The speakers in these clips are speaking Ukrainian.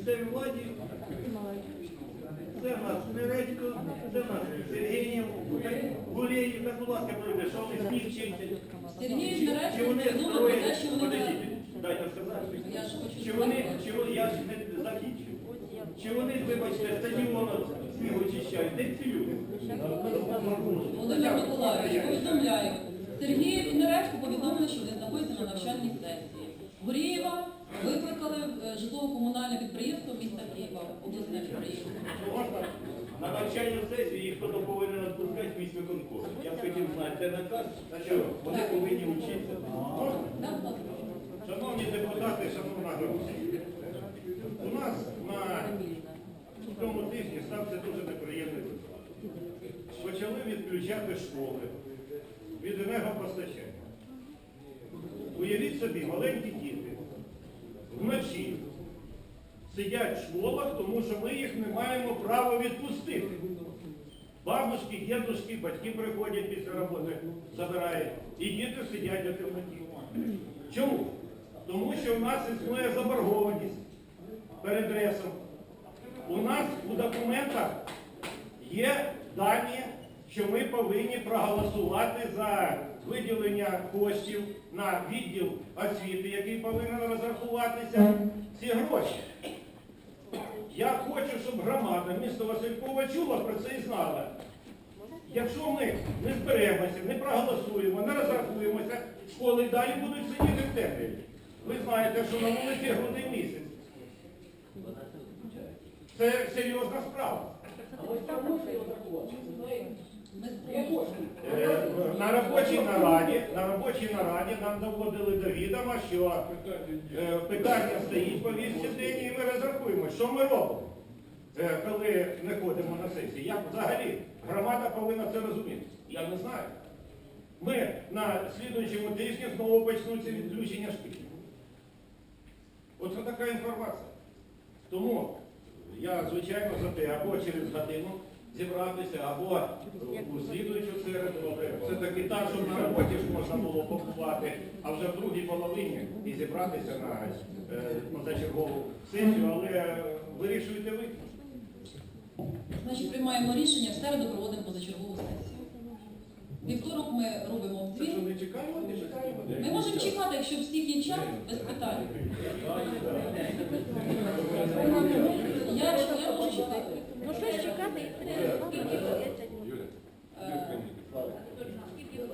місцевій владі. Це в нас це в нас Сергієв, Гулєєв, так, будь ласка, пройде, що вони сніг чистять. Сергій Чи- вони думав про строять, те, що вони подождіть, дайте сказати. Я ж хочу Чи вони, чи вони, я ж не закінчив. Чи вони, вибачте, стадіон снігу очищають? Де ці люди? Володимир Миколаївич, повідомляю. Сергій Смирецько повідомили, що вони знаходяться на навчальній Можна на навчальній сесії їх хто повинен відпускати в міський. Я хотів знати, де наказ, що вони повинні вчитися. Шановні депутати, шановна група, у нас на цьому тижні стався дуже неприємний випадок. Почали відключати школи від енергопостачання. Уявіть собі, маленькі діти вночі сидять в школах, тому що ми їх не маємо права відпустити. Бабушки, дідушки, батьки приходять після роботи, забирають, і діти сидять до темноті. Чому? Тому що в нас існує заборгованість перед ресом. У нас у документах є дані, що ми повинні проголосувати за виділення коштів на відділ освіти, який повинен розрахуватися ці гроші. Я хочу, щоб громада міста Василькова чула про це і знала. Якщо ми не зберемося, не проголосуємо, не розрахуємося, школи далі будуть сидіти в темряві. Ви знаєте, що на вулиці грудний місяць. Це серйозна справа. А ось там спробуємо. його Е, На робочій нараді, на робочій нараді нам доводили до відома, що е, питання стоїть по день і ми розрахуємо, що ми робимо, е, коли не ходимо на сесії. Як взагалі громада повинна це розуміти? Я не знаю. Ми на слідуючому тижні знову почнуться відключення шкіл. Оце така інформація. Тому я, звичайно, за те, або через годину зібратися, або у слідуючу середу. Все-таки так, щоб на роботі ж можна було побувати, а вже в другій половині і зібратися на е, позачергову сесію, але вирішуєте ви. Значить, приймаємо рішення, в середу проводимо позачергову сесію. Вівторок ми робимо що не чекаємо, не чекаємо. Ми можемо чекати, якщо всіх є час, без питань. Я, я можу чекати. Ну що ж чекати, і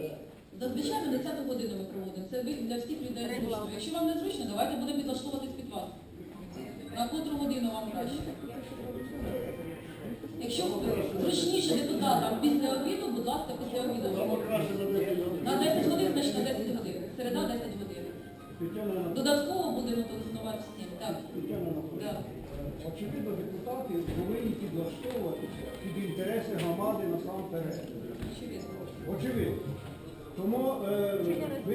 Е, Зазвичай на 10 годину ми проводимо. Це ви- для всіх людей зручно. Якщо вам не зручно, давайте будемо підлаштовуватись під вас. На котру годину вам краще? Якщо зручніше депутатам після обіду, будь ласка, після обіду. На 10 годин, значить на 10 годин. Середа 10 годин. Додатково будемо телефонувати всім. Так. Так. Очевидно, депутати повинні підлаштовуватися під інтереси громади насамперед. Очевидно. Очевидно. Тому е, ви,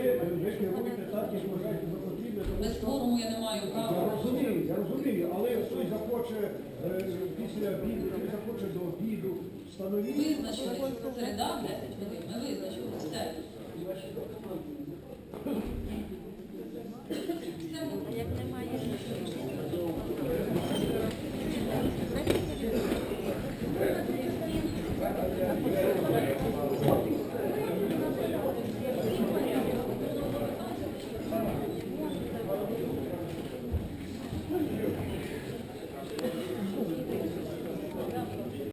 керуєте так, як вважаєте за потрібне, Без форуму я не маю я права. розумію, я розумію, але хтось захоче е, після обіду, хтось захоче до обіду встановити. Визначили, Середа 10 годин. Ми визначили.